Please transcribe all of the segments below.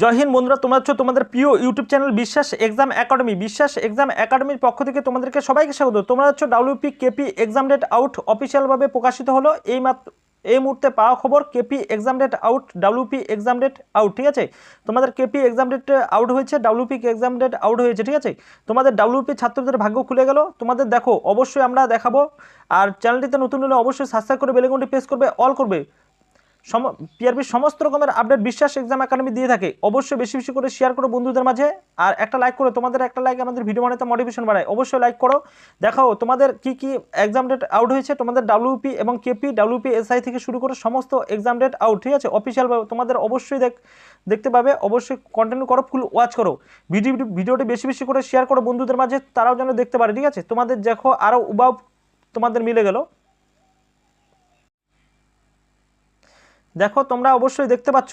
জয় হিন্দ বন্ধুরা, তোমরা হচ্ছে তোমাদের প্রিয় YouTube channel Biswas exam academy, Biswas exam একাডেমির পক্ষ থেকে তোমাদেরকে সবাইকে স্বাগত। তোমরা হচ্ছে WP KP exam date out অফিসিয়ালভাবে প্রকাশিত হলো। এই মাত্র এই মুহূর্তে পাওয়া খবর, KP exam date out, WP exam date out, ঠিক আছে? তোমাদের কেপি এক্সাম ডেট আউট হয়েছে, ডাব্লিউপি এক্সাম ডেট আউট হয়েছে, ঠিক আছে? তোমাদের ডাব্লিউপি ছাত্রদের ভাগ্য খুলে গেল। তোমাদের দেখো, অবশ্যই আমরা দেখাবো। আর চ্যানেলটিতে নতুন হলে অবশ্যই সাবস্ক্রাইব করে বেলেগুনটি প্রেস করবে অল করবে। সম পিআরবির সমস্ত রকমের আপডেট বিশ্বাস এক্সাম একাডেমি দিয়ে থাকে। অবশ্যই বেশি বেশি করে শেয়ার করো বন্ধুদের মাঝে। আর একটা লাইক করো, তোমাদের একটা লাইক আমাদের ভিডিও বানাতে মোটিভেশন বাড়ায়। অবশ্যই লাইক করো। দেখাও, তোমাদের কি কি এক্সাম ডেট আউট হয়েছে? তোমাদের ডাব্লিউপি এবং কেপি ডাব্লিউপি এসআই থেকে শুরু করে সমস্ত এক্সাম ডেট আউট ঠিক আছে? অফিসিয়াল তোমাদের অবশ্যই দেখ, দেখতে পাবে। অবশ্যই কন্টিনিউ করো ফুল ওয়াচ করো। ভিডিও ভিডিওটি বেশি বেশি করে শেয়ার করো বন্ধুদের মাঝে, তারাও যেন দেখতে পারে, ঠিক আছে? তোমাদের দেখো আরও উবাব তোমাদের মিলে গেল। দেখো তোমরা অবশ্যই দেখতে পাচ্ছ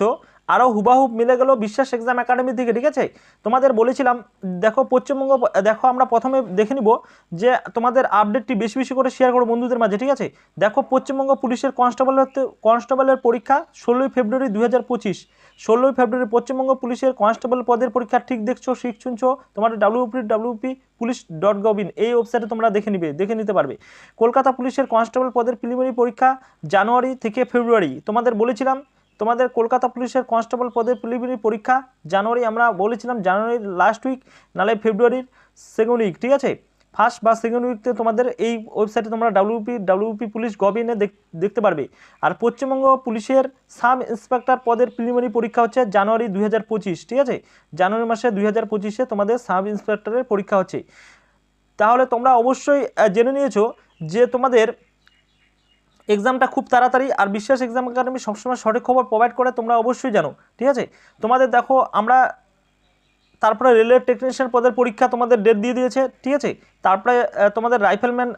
আরও হুবাহুব মিলে গেল বিশ্বাস এক্সাম একাডেমি থেকে, ঠিক আছে? তোমাদের বলেছিলাম, দেখো পশ্চিমবঙ্গ, দেখো আমরা প্রথমে দেখে নিব যে তোমাদের আপডেটটি বেশি বেশি করে শেয়ার করো বন্ধুদের মাঝে, ঠিক আছে? দেখো পশ্চিমবঙ্গ পুলিশের কনস্টেবলের কনস্টেবলের পরীক্ষা ষোলোই ফেব্রুয়ারি দু হাজার পঁচিশ। ষোলোই ফেব্রুয়ারি পশ্চিমবঙ্গ পুলিশের কনস্টেবল পদের পরীক্ষা ঠিক দেখছ, শিখ শুনছো? তোমার WP WP police dot gov in এই ওয়েবসাইটে তোমরা দেখে নিবে, দেখে নিতে পারবে। কলকাতা পুলিশের কনস্টেবল পদের প্রিলিমিনারি পরীক্ষা জানুয়ারি থেকে ফেব্রুয়ারি। তোমাদের বলেছিলাম তোমাদের কলকাতা পুলিশের কনস্টেবল পদের প্রিলিমিনারি পরীক্ষা, জানুয়ারি আমরা বলেছিলাম জানুয়ারির লাস্ট উইক নালে ফেব্রুয়ারির সেকেন্ড উইক ঠিক আছে? ফার্স্ট বা সেকেন্ড উইকতে তোমাদের এই ওয়েবসাইটে তোমরা ডাব্লিউপি ডাব্লিউপি পুলিশ গবিনে দেখতে পারবে। আর পশ্চিমবঙ্গ পুলিশের সাব ইন্সপেক্টর পদের প্রিলিমিনারি পরীক্ষা হচ্ছে জানুয়ারি দুই হাজার পঁচিশ, ঠিক আছে? জানুয়ারি মাসে দুই হাজার তোমাদের সাব ইন্সপেক্টরের পরীক্ষা হচ্ছে। তাহলে তোমরা অবশ্যই জেনে নিয়েছো যে তোমাদের এক্সামটা খুব তাড়াতাড়ি আর বিশ্বাস এক্সাম একাডেমি সবসময় সঠিক খবর প্রোভাইড করে তোমরা অবশ্যই জানো, ঠিক আছে? তোমাদের দেখো, আমরা তারপরে রেলওয়ে টেকনিশিয়ান পদের পরীক্ষা তোমাদের ডেট দিয়ে দিয়েছে, ঠিক আছে? তারপরে তোমাদের রাইফেলম্যান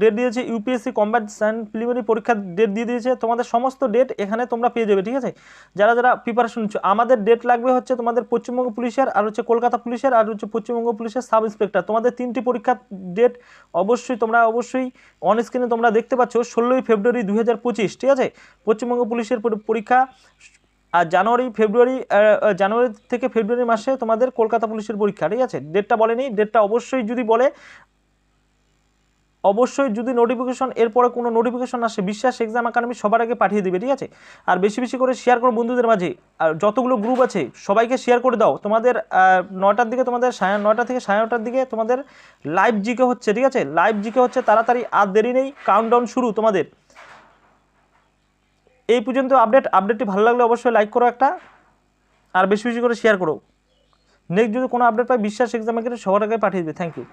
ডেট দিয়েছে ইউপিএসসি কম্ব্যাট অ্যান্ড প্রিলিমিনারি পরীক্ষার ডেট দিয়ে দিয়েছে, তোমাদের সমস্ত ডেট এখানে তোমরা পেয়ে যাবে, ঠিক আছে? যারা যারা প্রিপারেশন নিচ্ছ, আমাদের ডেট লাগবে হচ্ছে তোমাদের পশ্চিমবঙ্গ পুলিশের আর হচ্ছে কলকাতা পুলিশের আর হচ্ছে পশ্চিমবঙ্গ পুলিশের সাব ইন্সপেক্টর তোমাদের তিনটি পরীক্ষার ডেট অবশ্যই তোমরা, অবশ্যই অন স্ক্রিনে তোমরা দেখতে পাচ্ছ, ষোলোই ফেব্রুয়ারি দু হাজার পঁচিশ, ঠিক আছে? পশ্চিমবঙ্গ পুলিশের পরীক্ষা আর জানুয়ারি, ফেব্রুয়ারি জানুয়ারি থেকে ফেব্রুয়ারি মাসে তোমাদের কলকাতা পুলিশের পরীক্ষা, ঠিক আছে? ডেটটা বলেনি, ডেটটা অবশ্যই যদি বলে, অবশ্যই যদি নোটিফিকেশন এরপরে কোনো নোটিফিকেশন আসে, বিশ্বাস এক্সাম একাডেমি সবার আগে পাঠিয়ে দেবে, ঠিক আছে? আর বেশি বেশি করে শেয়ার করো বন্ধুদের মাঝে, আর যতগুলো গ্রুপ আছে, সবাইকে শেয়ার করে দাও। তোমাদের নটার দিকে তোমাদের সাড়ে নটা থেকে সাড়ে নটার দিকে তোমাদের লাইভ জিকে হচ্ছে, ঠিক আছে? লাইভ জিকে হচ্ছে, তাড়াতাড়ি আর দেরি নেই কাউন্টডাউন শুরু তোমাদের। এই পর্যন্ত আপডেট আপডেটটি ভালো লাগলে অবশ্যই লাইক করো একটা, আর বেশি বেশি করে শেয়ার করো। নেক্সট যদি কোনো আপডেট পাই, বিশ্বাস এক্সামে কিন্তু সবার আগে পাঠিয়ে দেবে। Thank you